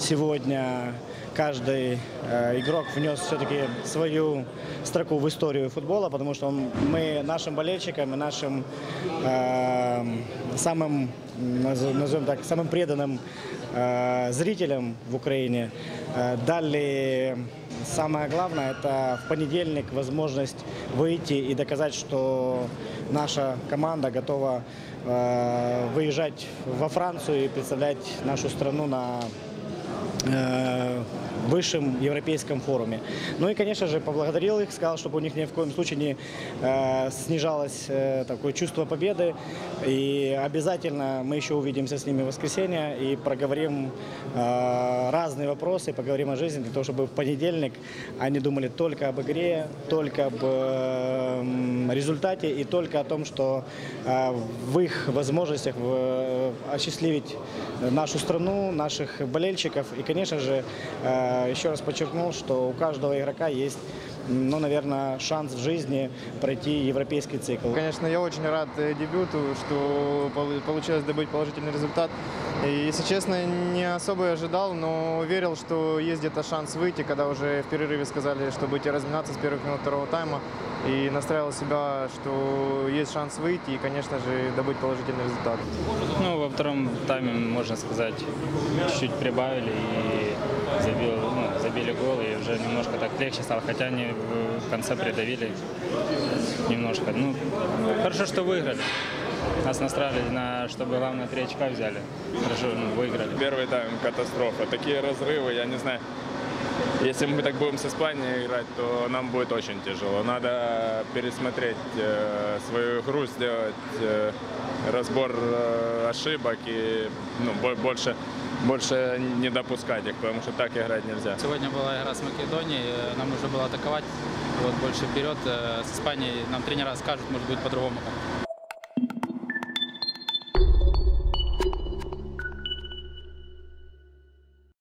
сегодня каждый э, игрок внес все-таки свою строку в историю футбола, потому что он- мы нашим болельщикам и нашим э, самым, наз- назовем так, самым преданным э, зрителям в Украине э, дали самое главное, это в понедельник возможность выйти и доказать, что наша команда готова э, выезжать во Францию и представлять нашу страну на э, высшем европейском форуме. Ну и, конечно же, поблагодарил их, сказал, чтобы у них ни в коем случае не э, снижалось э, такое чувство победы. И обязательно мы еще увидимся с ними в воскресенье и проговорим э, разные вопросы, поговорим о жизни, для того, чтобы в понедельник они думали только об игре, только об э, результате и только о том, что э, в их возможностях в- осчастливить нашу страну, наших болельщиков. И, конечно же, э, еще раз подчеркнул, что у каждого игрока есть, ну, наверное, шанс в жизни пройти европейский цикл. Конечно, я очень рад э, дебюту, что полу- получилось добыть положительный результат. И, если честно, не особо и ожидал, но верил, что есть где-то шанс выйти, когда уже в перерыве сказали, что будете разминаться с первых минут второго тайма. И настраивал себя, что есть шанс выйти и, конечно же, добыть положительный результат. Ну, во втором тайме, можно сказать, чуть-чуть прибавили и забил, ну, забили гол, и уже немножко так легче стало, хотя они в конце придавили немножко. Ну, хорошо, что выиграли. Нас настраивали на, чтобы главное три очка взяли. Хорошо, ну, выиграли. Первый тайм катастрофа. Такие разрывы, я не знаю. Если мы так будем с Испанией играть, то нам будет очень тяжело. Надо пересмотреть э, свою игру, сделать э, разбор э, ошибок и ну, бо- больше, больше не допускать их, потому что так играть нельзя. Сегодня была игра с Македонией, э, нам нужно было атаковать, вот больше вперед. Э, С Испанией нам тренера скажут, может быть по-другому.